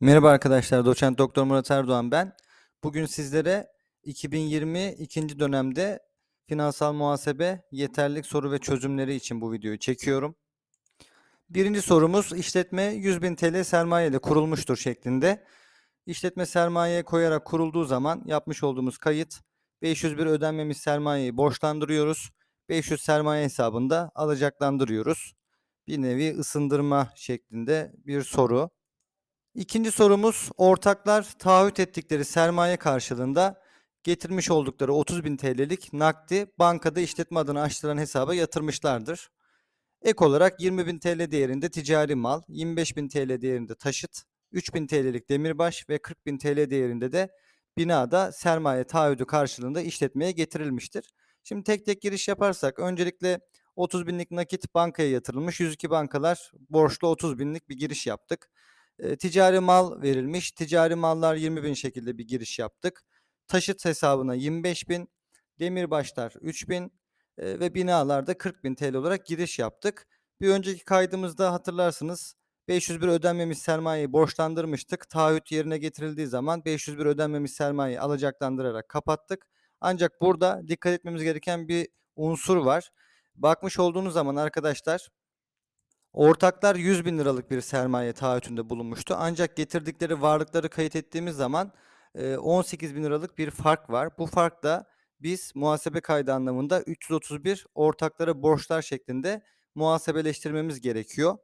Merhaba arkadaşlar, doçent doktor Murat Erdoğan ben. Bugün sizlere 2020 ikinci dönemde finansal muhasebe yeterlilik soru ve çözümleri için bu videoyu çekiyorum. Birinci sorumuz işletme 100.000 TL sermaye ile kurulmuştur şeklinde. İşletme sermaye koyarak kurulduğu zaman yapmış olduğumuz kayıt 501 ödenmemiş sermayeyi borçlandırıyoruz. 500 sermaye hesabında alacaklandırıyoruz. Bir nevi ısındırma şeklinde bir soru. İkinci sorumuz ortaklar taahhüt ettikleri sermaye karşılığında getirmiş oldukları 30.000 TL'lik nakdi bankada işletme adına açtıran hesaba yatırmışlardır. Ek olarak 20.000 TL değerinde ticari mal, 25.000 TL değerinde taşıt, 3.000 TL'lik demirbaş ve 40.000 TL değerinde de binada sermaye taahhüdü karşılığında işletmeye getirilmiştir. Şimdi tek tek giriş yaparsak öncelikle 30 binlik nakit bankaya yatırılmış. 102 bankalar borçlu 30 binlik bir giriş yaptık. Ticari mal verilmiş. Ticari mallar 20 bin şekilde bir giriş yaptık. Taşıt hesabına 25 bin. Demirbaşlar 3 bin. Ve binalarda 40 bin TL olarak giriş yaptık. Bir önceki kaydımızda hatırlarsınız 501 ödenmemiş sermayeyi borçlandırmıştık. Taahhüt yerine getirildiği zaman 501 ödenmemiş sermayeyi alacaklandırarak kapattık. Ancak burada dikkat etmemiz gereken bir unsur var. Bakmış olduğunuz zaman arkadaşlar ortaklar 100 bin liralık bir sermaye taahhütünde bulunmuştu. Ancak getirdikleri varlıkları kayıt ettiğimiz zaman e, 18 bin liralık bir fark var. Bu fark da biz muhasebe kaydı anlamında 331 ortaklara borçlar şeklinde muhasebeleştirmemiz gerekiyor.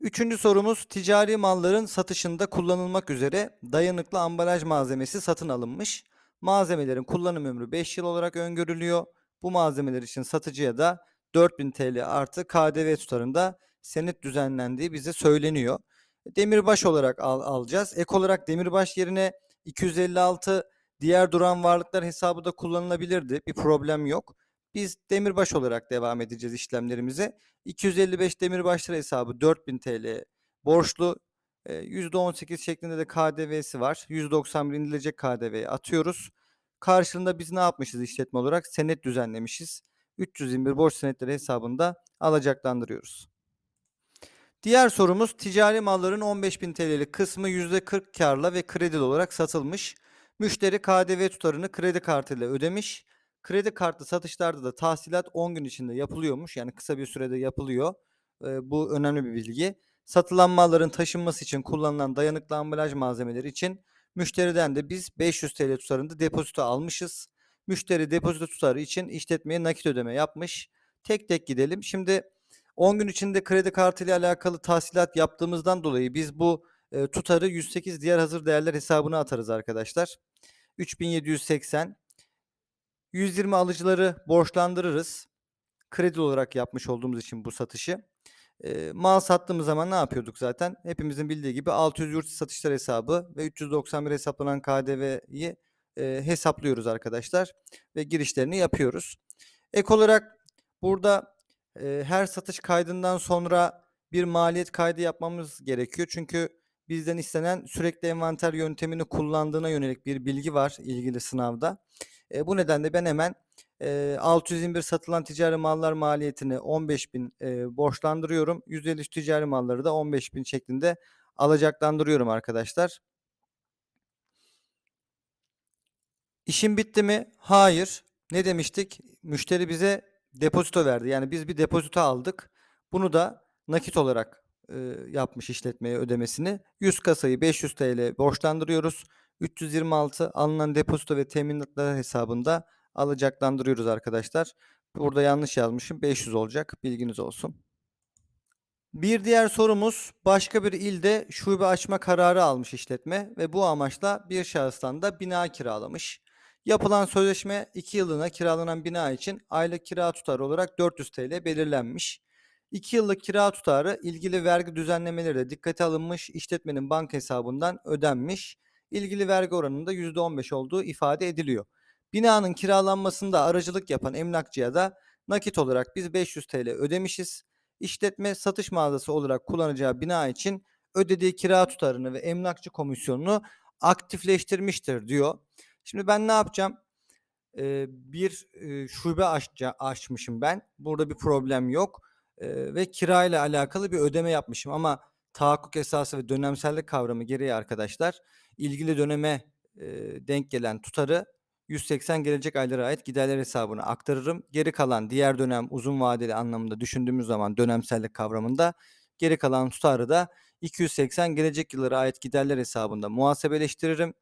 Üçüncü sorumuz ticari malların satışında kullanılmak üzere dayanıklı ambalaj malzemesi satın alınmış. Malzemelerin kullanım ömrü 5 yıl olarak öngörülüyor. Bu malzemeler için satıcıya da 4000 TL artı KDV tutarında senet düzenlendiği bize söyleniyor. Demirbaş olarak al, alacağız. Ek olarak demirbaş yerine 256 diğer duran varlıklar hesabı da kullanılabilirdi. Bir problem yok. Biz demirbaş olarak devam edeceğiz işlemlerimize. 255 demirbaşlar hesabı 4000 TL borçlu. %18 şeklinde de KDV'si var. 191 indirilecek KDV'yi atıyoruz. Karşılığında biz ne yapmışız işletme olarak? Senet düzenlemişiz. 321 borç senetleri hesabında alacaklandırıyoruz. Diğer sorumuz ticari malların 15.000 TL'lik kısmı %40 karla ve kredili olarak satılmış. Müşteri KDV tutarını kredi kartıyla ödemiş. Kredi kartlı satışlarda da tahsilat 10 gün içinde yapılıyormuş. Yani kısa bir sürede yapılıyor. Ee, bu önemli bir bilgi. Satılan malların taşınması için kullanılan dayanıklı ambalaj malzemeleri için müşteriden de biz 500 TL tutarında depozito almışız. Müşteri depozito tutarı için işletmeye nakit ödeme yapmış. Tek tek gidelim. Şimdi 10 gün içinde kredi kartı ile alakalı tahsilat yaptığımızdan dolayı biz bu e, tutarı 108 diğer hazır değerler hesabına atarız arkadaşlar. 3780 120 alıcıları borçlandırırız. Kredi olarak yapmış olduğumuz için bu satışı. E, mal sattığımız zaman ne yapıyorduk zaten? Hepimizin bildiği gibi 600 yurt satışlar hesabı ve 391 hesaplanan KDV'yi e, hesaplıyoruz arkadaşlar ve girişlerini yapıyoruz. Ek olarak burada e, her satış kaydından sonra bir maliyet kaydı yapmamız gerekiyor. Çünkü bizden istenen sürekli envanter yöntemini kullandığına yönelik bir bilgi var ilgili sınavda. E, bu nedenle ben hemen e, 621 satılan ticari mallar maliyetini 15.000 e, borçlandırıyorum. 150 ticari malları da 15.000 şeklinde alacaklandırıyorum arkadaşlar. İşin bitti mi? Hayır. Ne demiştik? Müşteri bize depozito verdi. Yani biz bir depozito aldık. Bunu da nakit olarak e, yapmış işletmeye ödemesini. 100 kasayı 500 TL borçlandırıyoruz. 326 alınan depozito ve teminatlar hesabında alacaklandırıyoruz arkadaşlar. Burada yanlış yazmışım. 500 olacak. Bilginiz olsun. Bir diğer sorumuz başka bir ilde şube açma kararı almış işletme ve bu amaçla bir şahıstan da bina kiralamış. Yapılan sözleşme 2 yılına kiralanan bina için aylık kira tutarı olarak 400 TL belirlenmiş. 2 yıllık kira tutarı ilgili vergi düzenlemeleri de dikkate alınmış, işletmenin banka hesabından ödenmiş. İlgili vergi oranında %15 olduğu ifade ediliyor. Binanın kiralanmasında aracılık yapan emlakçıya da nakit olarak biz 500 TL ödemişiz. İşletme satış mağazası olarak kullanacağı bina için ödediği kira tutarını ve emlakçı komisyonunu aktifleştirmiştir diyor. Şimdi ben ne yapacağım? Ee, bir e, şube açca, açmışım ben. Burada bir problem yok. Ee, ve kirayla alakalı bir ödeme yapmışım ama tahakkuk esası ve dönemsellik kavramı gereği arkadaşlar ilgili döneme e, denk gelen tutarı 180 gelecek aylara ait giderler hesabına aktarırım. Geri kalan diğer dönem uzun vadeli anlamında düşündüğümüz zaman dönemsellik kavramında geri kalan tutarı da 280 gelecek yıllara ait giderler hesabında muhasebeleştiririm.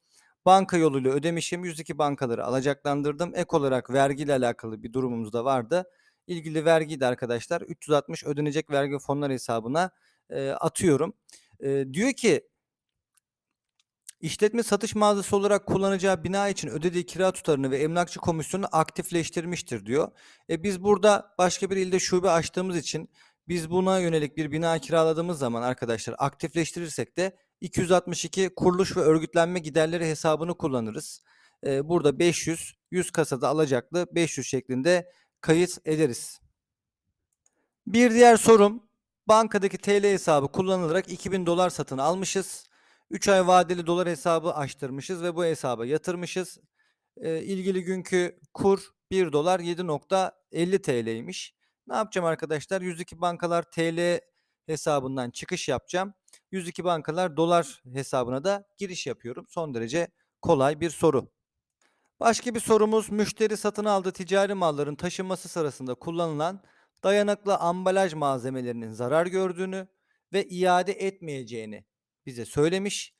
Banka yoluyla ödemişim. 102 bankaları alacaklandırdım. Ek olarak vergiyle alakalı bir durumumuz da vardı. İlgili vergiyi de arkadaşlar 360 ödenecek vergi fonlar hesabına e, atıyorum. E, diyor ki İşletme satış mağazası olarak kullanacağı bina için ödediği kira tutarını ve emlakçı komisyonunu aktifleştirmiştir diyor. E biz burada başka bir ilde şube açtığımız için biz buna yönelik bir bina kiraladığımız zaman arkadaşlar aktifleştirirsek de 262 kuruluş ve örgütlenme giderleri hesabını kullanırız. E, burada 500, 100 kasada alacaklı 500 şeklinde kayıt ederiz. Bir diğer sorum bankadaki TL hesabı kullanılarak 2000 dolar satın almışız. 3 ay vadeli dolar hesabı açtırmışız ve bu hesaba yatırmışız. E, ilgili günkü kur 1 dolar 7.50 TL'ymiş. Ne yapacağım arkadaşlar? 102 bankalar TL hesabından çıkış yapacağım. 102 bankalar dolar hesabına da giriş yapıyorum. Son derece kolay bir soru. Başka bir sorumuz müşteri satın aldığı ticari malların taşınması sırasında kullanılan dayanıklı ambalaj malzemelerinin zarar gördüğünü ve iade etmeyeceğini bize söylemiş.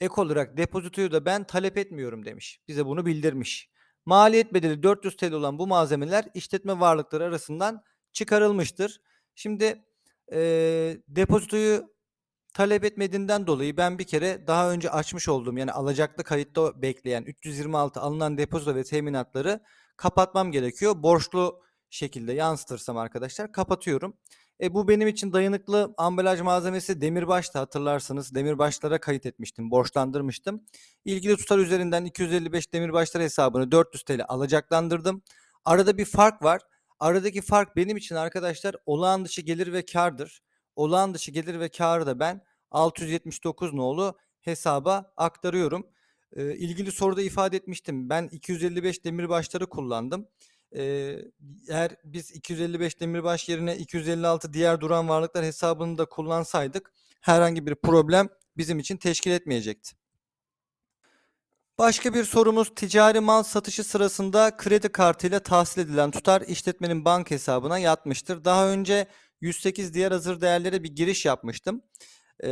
Ek olarak depozitoyu da ben talep etmiyorum demiş. Bize bunu bildirmiş. Maliyet bedeli 400 TL olan bu malzemeler işletme varlıkları arasından çıkarılmıştır. Şimdi e, depozitoyu talep etmediğinden dolayı ben bir kere daha önce açmış olduğum yani alacaklı kayıtta bekleyen 326 alınan depozito ve teminatları kapatmam gerekiyor. Borçlu şekilde yansıtırsam arkadaşlar kapatıyorum. E, bu benim için dayanıklı ambalaj malzemesi demirbaştı hatırlarsınız. Demirbaşlara kayıt etmiştim, borçlandırmıştım. İlgili tutar üzerinden 255 demirbaşlar hesabını 400 TL alacaklandırdım. Arada bir fark var. Aradaki fark benim için arkadaşlar olağan dışı gelir ve kardır. Olağan dışı gelir ve karı da ben 679 nolu hesaba aktarıyorum. E, ilgili soruda ifade etmiştim. Ben 255 demirbaşları kullandım. Eee, eğer biz 255 demirbaş yerine 256 diğer duran varlıklar hesabını da kullansaydık herhangi bir problem bizim için teşkil etmeyecekti. Başka bir sorumuz ticari mal satışı sırasında kredi kartıyla tahsil edilen tutar işletmenin banka hesabına yatmıştır. Daha önce 108 diğer hazır değerlere bir giriş yapmıştım.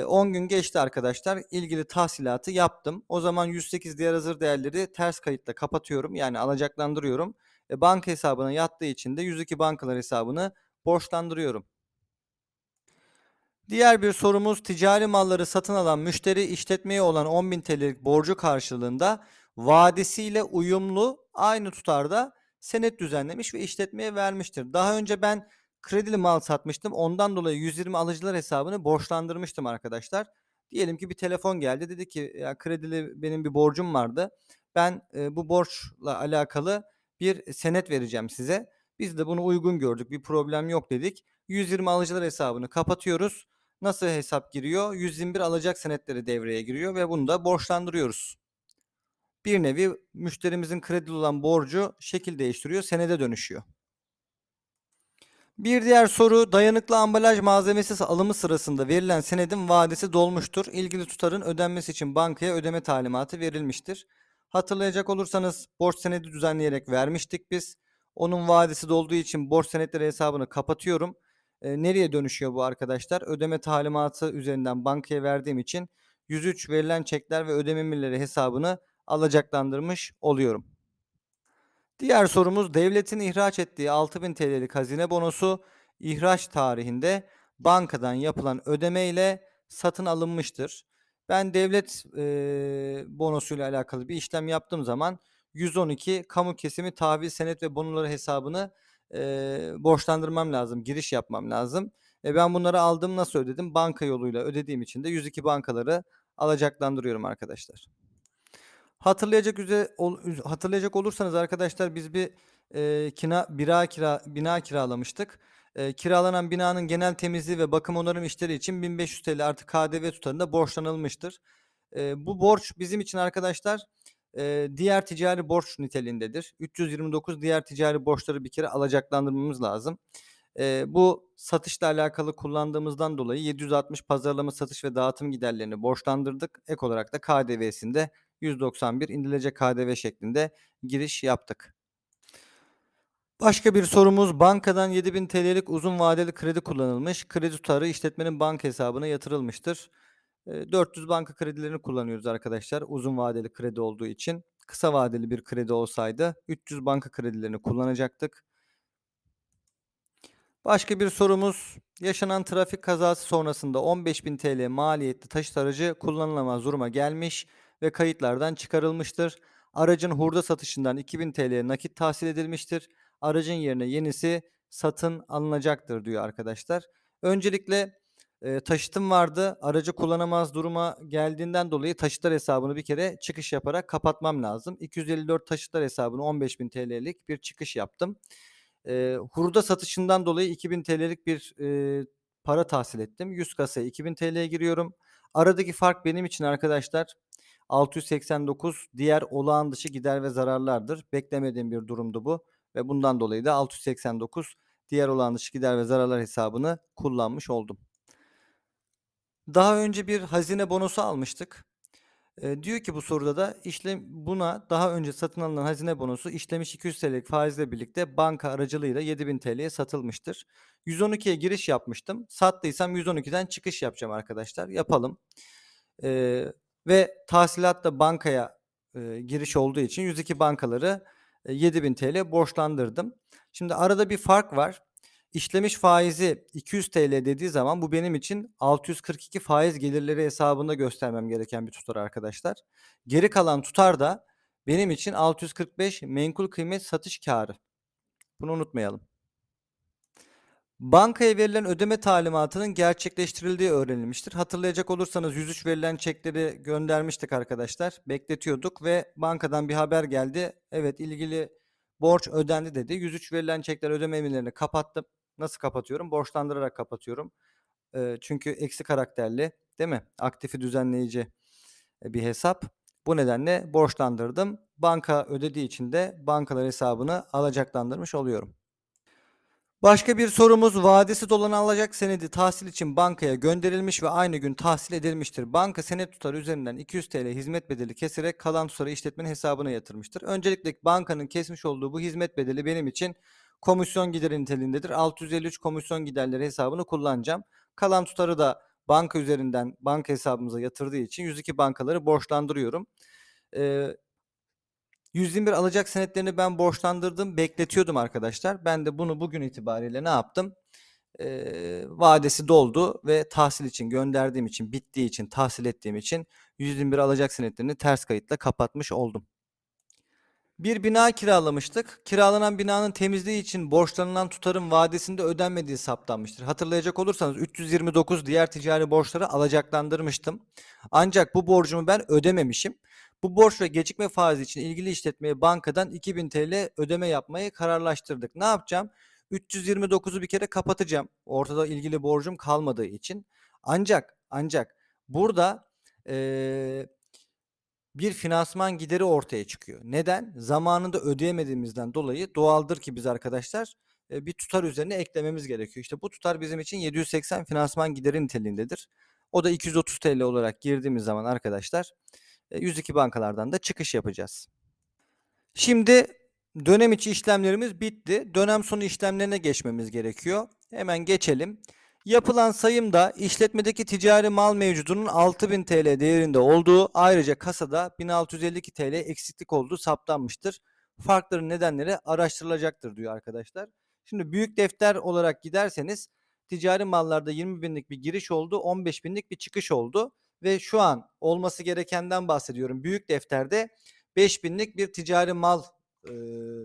10 gün geçti arkadaşlar. İlgili tahsilatı yaptım. O zaman 108 diğer hazır değerleri ters kayıtla kapatıyorum. Yani alacaklandırıyorum. E, banka hesabına yattığı için de 102 bankalar hesabını borçlandırıyorum. Diğer bir sorumuz ticari malları satın alan müşteri işletmeye olan 10.000 TL'lik borcu karşılığında vadesiyle uyumlu aynı tutarda senet düzenlemiş ve işletmeye vermiştir. Daha önce ben kredili mal satmıştım. Ondan dolayı 120 alıcılar hesabını borçlandırmıştım arkadaşlar. Diyelim ki bir telefon geldi. Dedi ki ya kredili benim bir borcum vardı. Ben e, bu borçla alakalı bir senet vereceğim size. Biz de bunu uygun gördük. Bir problem yok dedik. 120 alıcılar hesabını kapatıyoruz. Nasıl hesap giriyor? 121 alacak senetleri devreye giriyor ve bunu da borçlandırıyoruz. Bir nevi müşterimizin kredili olan borcu şekil değiştiriyor, senede dönüşüyor. Bir diğer soru dayanıklı ambalaj malzemesi alımı sırasında verilen senedin vadesi dolmuştur. İlgili tutarın ödenmesi için bankaya ödeme talimatı verilmiştir. Hatırlayacak olursanız borç senedi düzenleyerek vermiştik biz. Onun vadesi dolduğu için borç senetleri hesabını kapatıyorum. E, nereye dönüşüyor bu arkadaşlar? Ödeme talimatı üzerinden bankaya verdiğim için 103 verilen çekler ve ödeme emirleri hesabını alacaklandırmış oluyorum. Diğer sorumuz devletin ihraç ettiği 6000 TL'lik hazine bonosu ihraç tarihinde bankadan yapılan ödeme ile satın alınmıştır. Ben devlet e, bonosuyla alakalı bir işlem yaptığım zaman 112 kamu kesimi tahvil senet ve bonoları hesabını e, borçlandırmam lazım. Giriş yapmam lazım. E, ben bunları aldım nasıl ödedim? Banka yoluyla ödediğim için de 102 bankaları alacaklandırıyorum arkadaşlar. Hatırlayacak üzere ol, hatırlayacak olursanız arkadaşlar biz bir e, kina bira kira bina kiralamıştık. E, kiralanan binanın genel temizliği ve bakım onarım işleri için 1500 TL artı KDV tutarında borçlanılmıştır. E, bu borç bizim için arkadaşlar e, diğer ticari borç niteliğindedir. 329 diğer ticari borçları bir kere alacaklandırmamız lazım. Eee, bu satışla alakalı kullandığımızdan dolayı 760 pazarlama, satış ve dağıtım giderlerini borçlandırdık. Ek olarak da KDV'sinde 191 indirilecek KDV şeklinde giriş yaptık. Başka bir sorumuz bankadan 7000 TL'lik uzun vadeli kredi kullanılmış. Kredi tutarı işletmenin banka hesabına yatırılmıştır. Eee, 400 banka kredilerini kullanıyoruz arkadaşlar uzun vadeli kredi olduğu için. Kısa vadeli bir kredi olsaydı 300 banka kredilerini kullanacaktık. Başka bir sorumuz. Yaşanan trafik kazası sonrasında 15.000 TL maliyetli taşıt aracı kullanılamaz duruma gelmiş ve kayıtlardan çıkarılmıştır. Aracın hurda satışından 2000 TL nakit tahsil edilmiştir. Aracın yerine yenisi satın alınacaktır diyor arkadaşlar. Öncelikle e, taşıtım vardı. Aracı kullanamaz duruma geldiğinden dolayı taşıtlar hesabını bir kere çıkış yaparak kapatmam lazım. 254 taşıtlar hesabını 15.000 TL'lik bir çıkış yaptım. Eee, hurda satışından dolayı 2000 TL'lik bir, eee, para tahsil ettim. 100 kasaya 2000 TL'ye giriyorum. Aradaki fark benim için arkadaşlar 689 diğer olağan dışı gider ve zararlardır. Beklemediğim bir durumdu bu ve bundan dolayı da 689 diğer olağan dışı gider ve zararlar hesabını kullanmış oldum. Daha önce bir hazine bonosu almıştık. Eee, diyor ki bu soruda da işlem buna daha önce satın alınan hazine bonosu işlemiş 200 TL'lik faizle birlikte banka aracılığıyla 7000 TL'ye satılmıştır. 112'ye giriş yapmıştım. Sattıysam 112'den çıkış yapacağım arkadaşlar. Yapalım. Eee, ve tahsilat da bankaya, eee, giriş olduğu için 102 bankaları, eee, 7000 TL borçlandırdım. Şimdi arada bir fark var. İşlemiş faizi 200 TL dediği zaman bu benim için 642 faiz gelirleri hesabında göstermem gereken bir tutar arkadaşlar. Geri kalan tutar da benim için 645 menkul kıymet satış kârı. Bunu unutmayalım. Bankaya verilen ödeme talimatının gerçekleştirildiği öğrenilmiştir. Hatırlayacak olursanız 103 verilen çekleri göndermiştik arkadaşlar. Bekletiyorduk ve bankadan bir haber geldi. Evet ilgili borç ödendi dedi. 103 verilen çekler ödeme emirlerini kapattım. Nasıl kapatıyorum? Borçlandırarak kapatıyorum. Eee, çünkü eksi karakterli, değil mi? Aktifi düzenleyici e, bir hesap. Bu nedenle borçlandırdım. Banka ödediği için de bankalar hesabını alacaklandırmış oluyorum. Başka bir sorumuz vadesi dolan alacak senedi tahsil için bankaya gönderilmiş ve aynı gün tahsil edilmiştir. Banka senet tutarı üzerinden 200 TL hizmet bedeli keserek kalan tutarı işletmenin hesabına yatırmıştır. Öncelikle bankanın kesmiş olduğu bu hizmet bedeli benim için komisyon gideri niteliğindedir. 653 komisyon giderleri hesabını kullanacağım. Kalan tutarı da banka üzerinden banka hesabımıza yatırdığı için 102 bankaları borçlandırıyorum. Ee, 121 alacak senetlerini ben borçlandırdım, bekletiyordum arkadaşlar. Ben de bunu bugün itibariyle ne yaptım? Eee, vadesi doldu ve tahsil için gönderdiğim için, bittiği için, tahsil ettiğim için 121 alacak senetlerini ters kayıtla kapatmış oldum. Bir bina kiralamıştık. Kiralanan binanın temizliği için borçlanılan tutarın vadesinde ödenmediği saptanmıştır. Hatırlayacak olursanız 329 diğer ticari borçları alacaklandırmıştım. Ancak bu borcumu ben ödememişim. Bu borç ve gecikme faizi için ilgili işletmeye bankadan 2000 TL ödeme yapmayı kararlaştırdık. Ne yapacağım? 329'u bir kere kapatacağım. Ortada ilgili borcum kalmadığı için. Ancak ancak burada eee, bir finansman gideri ortaya çıkıyor. Neden? Zamanında ödeyemediğimizden dolayı doğaldır ki biz arkadaşlar bir tutar üzerine eklememiz gerekiyor. İşte bu tutar bizim için 780 finansman gideri niteliğindedir. O da 230 TL olarak girdiğimiz zaman arkadaşlar e, 102 bankalardan da çıkış yapacağız. Şimdi dönem içi işlemlerimiz bitti. Dönem sonu işlemlerine geçmemiz gerekiyor. Hemen geçelim. Yapılan sayımda işletmedeki ticari mal mevcudunun 6000 TL değerinde olduğu ayrıca kasada 1652 TL eksiklik olduğu saptanmıştır. Farkların nedenleri araştırılacaktır diyor arkadaşlar. Şimdi büyük defter olarak giderseniz ticari mallarda 20 binlik bir giriş oldu, 15 binlik bir çıkış oldu ve şu an olması gerekenden bahsediyorum. Büyük defterde 5 binlik bir ticari mal e,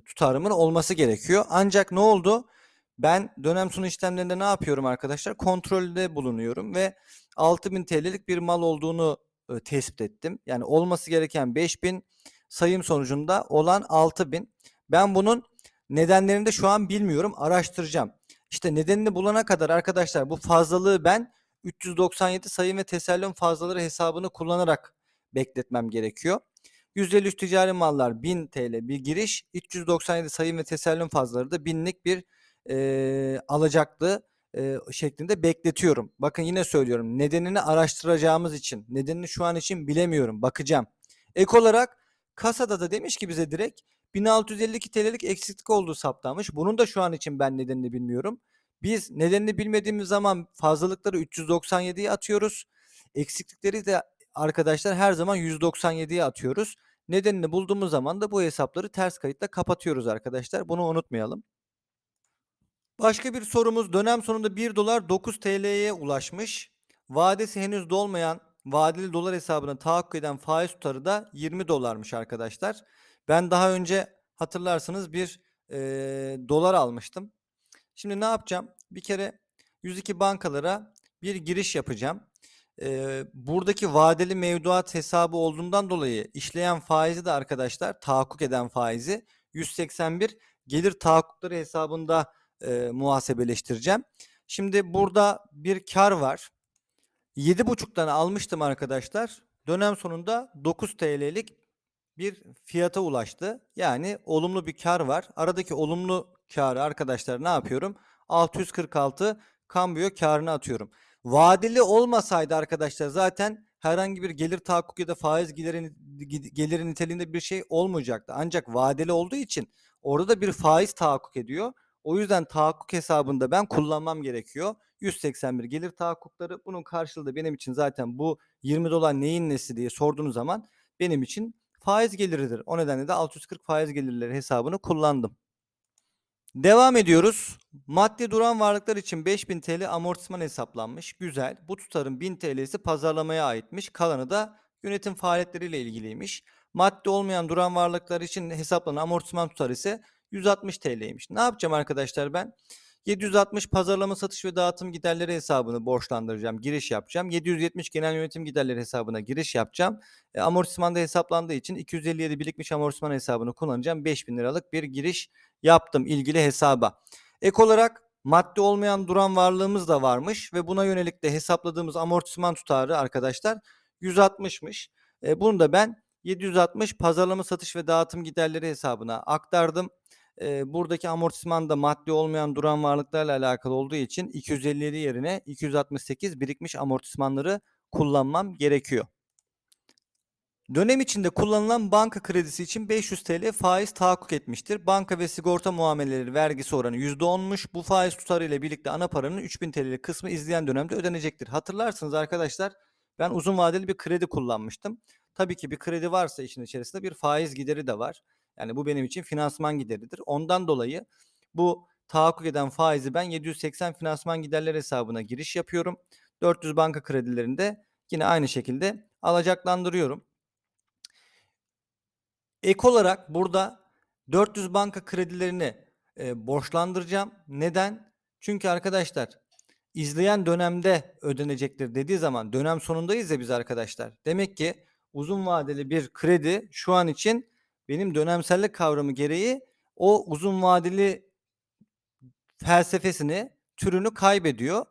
tutarımın olması gerekiyor. Ancak ne oldu? Ben dönem sonu işlemlerinde ne yapıyorum arkadaşlar? Kontrolde bulunuyorum ve 6000 TL'lik bir mal olduğunu e, tespit ettim. Yani olması gereken 5000 sayım sonucunda olan 6000. Ben bunun nedenlerini de şu an bilmiyorum. Araştıracağım. İşte nedenini bulana kadar arkadaşlar bu fazlalığı ben 397 sayım ve tesellüm fazlaları hesabını kullanarak bekletmem gerekiyor. 153 ticari mallar 1000 TL bir giriş, 397 sayım ve tesellüm fazlaları da binlik bir eee, alacaklı eee, şeklinde bekletiyorum. Bakın yine söylüyorum. Nedenini araştıracağımız için. Nedenini şu an için bilemiyorum. Bakacağım. Ek olarak kasada da demiş ki bize direkt 1652 TL'lik eksiklik olduğu saptanmış. Bunun da şu an için ben nedenini bilmiyorum. Biz nedenini bilmediğimiz zaman fazlalıkları 397'ye atıyoruz. Eksiklikleri de arkadaşlar her zaman 197'ye atıyoruz. Nedenini bulduğumuz zaman da bu hesapları ters kayıtla kapatıyoruz arkadaşlar. Bunu unutmayalım. Başka bir sorumuz dönem sonunda 1 dolar 9 TL'ye ulaşmış. Vadesi henüz dolmayan vadeli dolar hesabına tahakkuk eden faiz tutarı da 20 dolarmış arkadaşlar. Ben daha önce hatırlarsınız bir eee, dolar almıştım. Şimdi ne yapacağım? Bir kere 102 bankalara bir giriş yapacağım. Eee, buradaki vadeli mevduat hesabı olduğundan dolayı işleyen faizi de arkadaşlar tahakkuk eden faizi 181 gelir tahakkukları hesabında eee, muhasebeleştireceğim. Şimdi burada bir kar var. 7,5'tan almıştım arkadaşlar. Dönem sonunda 9 TL'lik bir fiyata ulaştı. Yani olumlu bir kar var. Aradaki olumlu karı arkadaşlar ne yapıyorum? 646 kambiyo karını atıyorum. Vadeli olmasaydı arkadaşlar zaten herhangi bir gelir tahakkuk ya da faiz geliri, geliri niteliğinde bir şey olmayacaktı. Ancak vadeli olduğu için orada da bir faiz tahakkuk ediyor. O yüzden tahakkuk hesabında ben kullanmam gerekiyor. 181 gelir tahakkukları. Bunun karşılığı benim için zaten bu 20 dolar neyin nesi diye sorduğunuz zaman benim için faiz geliridir. O nedenle de 640 faiz gelirleri hesabını kullandım. Devam ediyoruz. Maddi duran varlıklar için 5000 TL amortisman hesaplanmış. Güzel. Bu tutarın 1000 TL'si pazarlamaya aitmiş. Kalanı da yönetim faaliyetleriyle ilgiliymiş. Maddi olmayan duran varlıklar için hesaplanan amortisman tutarı ise 160 TL'ymiş. Ne yapacağım arkadaşlar ben? 760 pazarlama satış ve dağıtım giderleri hesabını borçlandıracağım. Giriş yapacağım. 770 genel yönetim giderleri hesabına giriş yapacağım. E, amortismanda hesaplandığı için 257 birikmiş amortisman hesabını kullanacağım. 5000 liralık bir giriş yaptım ilgili hesaba. Ek olarak maddi olmayan duran varlığımız da varmış ve buna yönelik de hesapladığımız amortisman tutarı arkadaşlar 160'mış. E, bunu da ben 760 pazarlama satış ve dağıtım giderleri hesabına aktardım. E, buradaki amortisman da maddi olmayan duran varlıklarla alakalı olduğu için 257 yerine 268 birikmiş amortismanları kullanmam gerekiyor. Dönem içinde kullanılan banka kredisi için 500 TL faiz tahakkuk etmiştir. Banka ve sigorta muameleleri vergisi oranı %10'muş. Bu faiz tutarı ile birlikte ana paranın 3000 TL'lik kısmı izleyen dönemde ödenecektir. Hatırlarsınız arkadaşlar ben uzun vadeli bir kredi kullanmıştım. Tabii ki bir kredi varsa işin içerisinde bir faiz gideri de var. Yani bu benim için finansman gideridir. Ondan dolayı bu tahakkuk eden faizi ben 780 finansman giderler hesabına giriş yapıyorum. 400 banka kredilerinde yine aynı şekilde alacaklandırıyorum. Ek olarak burada 400 banka kredilerini e, borçlandıracağım. Neden? Çünkü arkadaşlar izleyen dönemde ödenecektir dediği zaman dönem sonundayız ya biz arkadaşlar. Demek ki uzun vadeli bir kredi şu an için benim dönemsellik kavramı gereği o uzun vadeli felsefesini, türünü kaybediyor.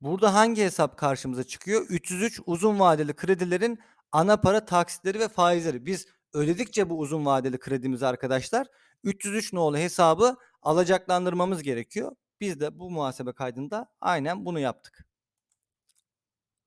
Burada hangi hesap karşımıza çıkıyor? 303 uzun vadeli kredilerin ana para taksitleri ve faizleri. Biz ödedikçe bu uzun vadeli kredimizi arkadaşlar 303 nolu hesabı alacaklandırmamız gerekiyor. Biz de bu muhasebe kaydında aynen bunu yaptık.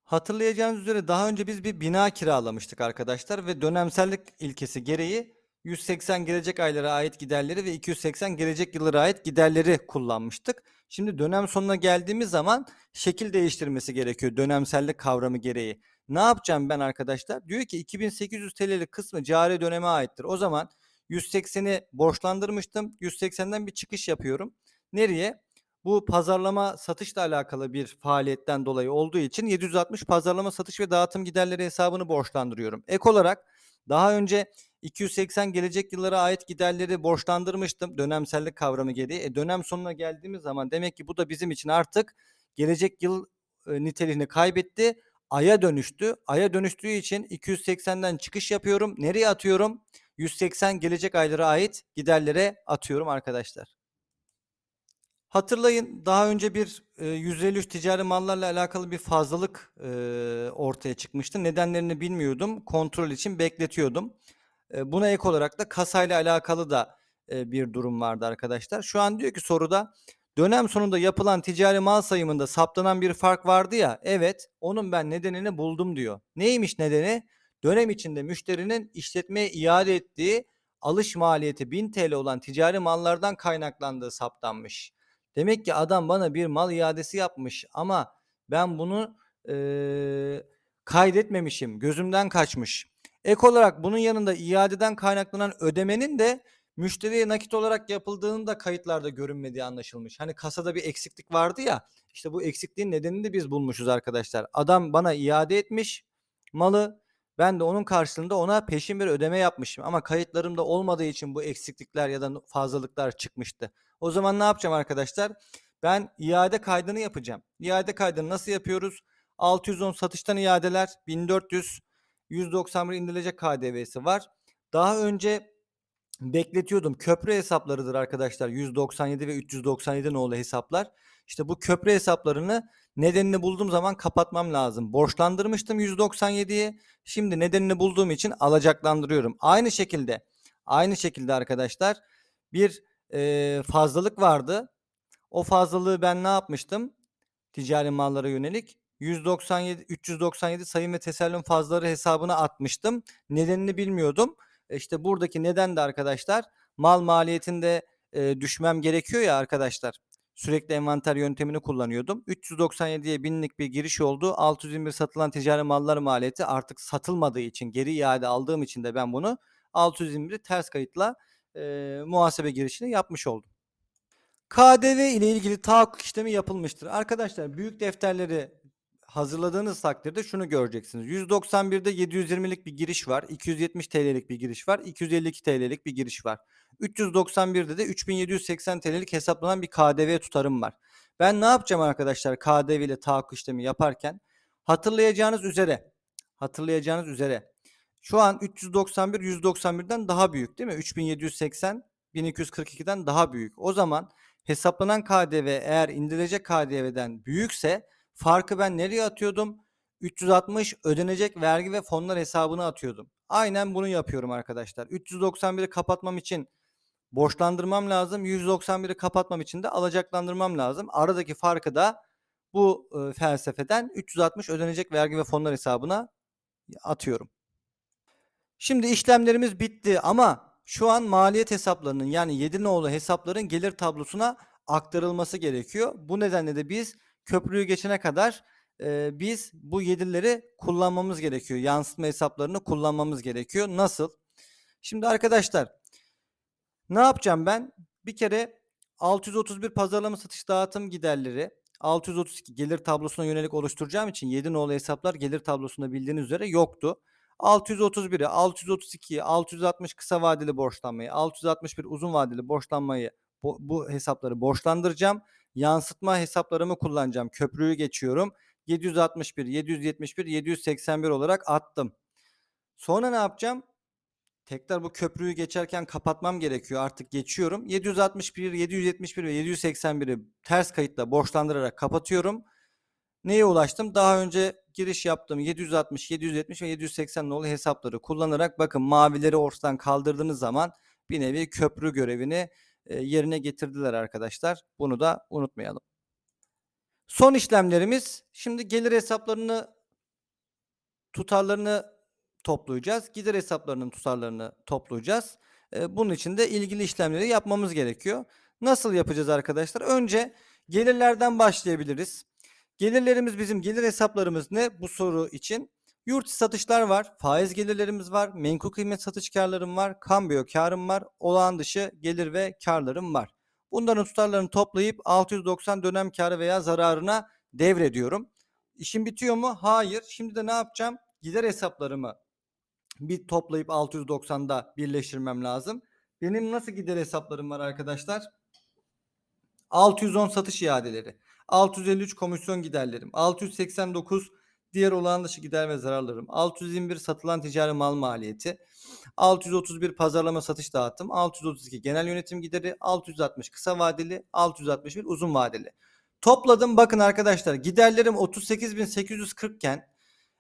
Hatırlayacağınız üzere daha önce biz bir bina kiralamıştık arkadaşlar ve dönemsellik ilkesi gereği 180 gelecek aylara ait giderleri ve 280 gelecek yıllara ait giderleri kullanmıştık. Şimdi dönem sonuna geldiğimiz zaman şekil değiştirmesi gerekiyor dönemsellik kavramı gereği. Ne yapacağım ben arkadaşlar? Diyor ki 2800 TL'lik kısmı cari döneme aittir. O zaman 180'i borçlandırmıştım. 180'den bir çıkış yapıyorum. Nereye? Bu pazarlama satışla alakalı bir faaliyetten dolayı olduğu için 760 pazarlama satış ve dağıtım giderleri hesabını borçlandırıyorum. Ek olarak daha önce 280 gelecek yıllara ait giderleri borçlandırmıştım dönemsellik kavramı gereği. E, dönem sonuna geldiğimiz zaman demek ki bu da bizim için artık gelecek yıl e, niteliğini kaybetti. Aya dönüştü. Aya dönüştüğü için 280'den çıkış yapıyorum. Nereye atıyorum? 180 gelecek aylara ait giderlere atıyorum arkadaşlar. Hatırlayın daha önce bir e, 153 ticari mallarla alakalı bir fazlalık e, ortaya çıkmıştı. Nedenlerini bilmiyordum. Kontrol için bekletiyordum. E, buna ek olarak da kasayla alakalı da e, bir durum vardı arkadaşlar. Şu an diyor ki soruda dönem sonunda yapılan ticari mal sayımında saptanan bir fark vardı ya. Evet, onun ben nedenini buldum diyor. Neymiş nedeni? Dönem içinde müşterinin işletmeye iade ettiği alış maliyeti 1000 TL olan ticari mallardan kaynaklandığı saptanmış. Demek ki adam bana bir mal iadesi yapmış ama ben bunu eee, kaydetmemişim, gözümden kaçmış. Ek olarak bunun yanında iadeden kaynaklanan ödemenin de müşteriye nakit olarak yapıldığının da kayıtlarda görünmediği anlaşılmış. Hani kasada bir eksiklik vardı ya, işte bu eksikliğin nedenini de biz bulmuşuz arkadaşlar. Adam bana iade etmiş malı, ben de onun karşılığında ona peşin bir ödeme yapmışım ama kayıtlarımda olmadığı için bu eksiklikler ya da fazlalıklar çıkmıştı. O zaman ne yapacağım arkadaşlar? Ben iade kaydını yapacağım. İade kaydını nasıl yapıyoruz? 610 satıştan iadeler, 1400 191 indirilecek KDV'si var. Daha önce bekletiyordum. Köprü hesaplarıdır arkadaşlar. 197 ve 397 nolu hesaplar. İşte bu köprü hesaplarını nedenini bulduğum zaman kapatmam lazım. Borçlandırmıştım 197'yi. Şimdi nedenini bulduğum için alacaklandırıyorum. Aynı şekilde aynı şekilde arkadaşlar bir e, fazlalık vardı. O fazlalığı ben ne yapmıştım? Ticari mallara yönelik 197 397 sayım ve tesellüm fazlaları hesabına atmıştım. Nedenini bilmiyordum. E, İşte buradaki neden de arkadaşlar mal maliyetinde e, düşmem gerekiyor ya arkadaşlar. Sürekli envanter yöntemini kullanıyordum. 397'ye binlik bir giriş oldu. 621 satılan ticari mallar maliyeti artık satılmadığı için geri iade aldığım için de ben bunu 621'i ters kayıtla e, muhasebe girişini yapmış oldum. KDV ile ilgili tahakkuk işlemi yapılmıştır. Arkadaşlar büyük defterleri hazırladığınız takdirde şunu göreceksiniz. 191'de 720'lik bir giriş var. 270 TL'lik bir giriş var. 252 TL'lik bir giriş var. 391'de de 3780 TL'lik hesaplanan bir KDV tutarım var. Ben ne yapacağım arkadaşlar KDV ile tahakkuk işlemi yaparken? Hatırlayacağınız üzere hatırlayacağınız üzere şu an 391 191'den daha büyük değil mi? 3780 1242'den daha büyük. O zaman hesaplanan KDV eğer indirilecek KDV'den büyükse farkı ben nereye atıyordum? 360 ödenecek vergi ve fonlar hesabına atıyordum. Aynen bunu yapıyorum arkadaşlar. 391'i kapatmam için borçlandırmam lazım. 191'i kapatmam için de alacaklandırmam lazım. Aradaki farkı da bu e, felsefeden 360 ödenecek vergi ve fonlar hesabına atıyorum. Şimdi işlemlerimiz bitti ama şu an maliyet hesaplarının yani 7 nolu hesapların gelir tablosuna aktarılması gerekiyor. Bu nedenle de biz köprüyü geçene kadar e, biz bu 7'leri kullanmamız gerekiyor. Yansıtma hesaplarını kullanmamız gerekiyor. Nasıl? Şimdi arkadaşlar ne yapacağım ben? Bir kere 631 pazarlama satış dağıtım giderleri 632 gelir tablosuna yönelik oluşturacağım için 7 nolu hesaplar gelir tablosunda bildiğiniz üzere yoktu. 631'i, 632'yi, 660 kısa vadeli borçlanmayı, 661 uzun vadeli borçlanmayı bu, bu hesapları borçlandıracağım. Yansıtma hesaplarımı kullanacağım. Köprüyü geçiyorum. 761, 771, 781 olarak attım. Sonra ne yapacağım? Tekrar bu köprüyü geçerken kapatmam gerekiyor. Artık geçiyorum. 761, 771 ve 781'i ters kayıtla borçlandırarak kapatıyorum. Neye ulaştım? Daha önce giriş yaptığım 760, 770 ve 780 nolu hesapları kullanarak bakın mavileri ortadan kaldırdığınız zaman bir nevi köprü görevini yerine getirdiler arkadaşlar. Bunu da unutmayalım. Son işlemlerimiz şimdi gelir hesaplarını tutarlarını toplayacağız. Gider hesaplarının tutarlarını toplayacağız. Bunun için de ilgili işlemleri yapmamız gerekiyor. Nasıl yapacağız arkadaşlar? Önce gelirlerden başlayabiliriz. Gelirlerimiz bizim gelir hesaplarımız ne bu soru için? Yurt satışlar var, faiz gelirlerimiz var, menkul kıymet satış karlarım var, kambiyo karım var, olağan dışı gelir ve karlarım var. Bunların tutarlarını toplayıp 690 dönem karı veya zararına devrediyorum. İşim bitiyor mu? Hayır. Şimdi de ne yapacağım? Gider hesaplarımı bir toplayıp 690'da birleştirmem lazım. Benim nasıl gider hesaplarım var arkadaşlar? 610 satış iadeleri, 653 komisyon giderlerim, 689 diğer olağan dışı gider ve zararlarım, 621 satılan ticari mal maliyeti, 631 pazarlama satış dağıtım, 632 genel yönetim gideri, 660 kısa vadeli, 661 uzun vadeli. Topladım bakın arkadaşlar giderlerim 38.840 iken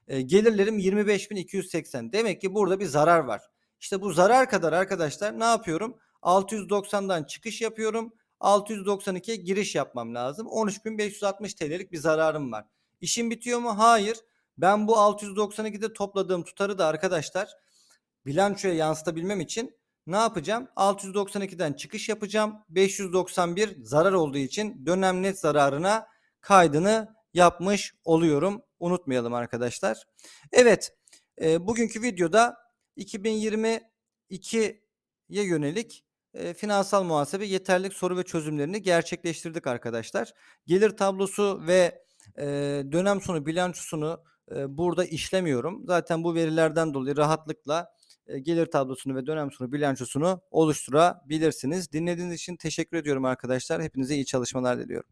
e, gelirlerim 25.280. Demek ki burada bir zarar var. İşte bu zarar kadar arkadaşlar ne yapıyorum? 690'dan çıkış yapıyorum. 692'ye giriş yapmam lazım. 13.560 TL'lik bir zararım var. İşim bitiyor mu? Hayır. Ben bu 692'de topladığım tutarı da arkadaşlar bilançoya yansıtabilmem için ne yapacağım? 692'den çıkış yapacağım. 591 zarar olduğu için dönem net zararına kaydını yapmış oluyorum. Unutmayalım arkadaşlar. Evet, e, bugünkü videoda 2022'ye yönelik e, finansal muhasebe yeterlilik soru ve çözümlerini gerçekleştirdik arkadaşlar. Gelir tablosu ve e, dönem sonu bilançosunu e, burada işlemiyorum. Zaten bu verilerden dolayı rahatlıkla e, gelir tablosunu ve dönem sonu bilançosunu oluşturabilirsiniz. Dinlediğiniz için teşekkür ediyorum arkadaşlar. Hepinize iyi çalışmalar diliyorum.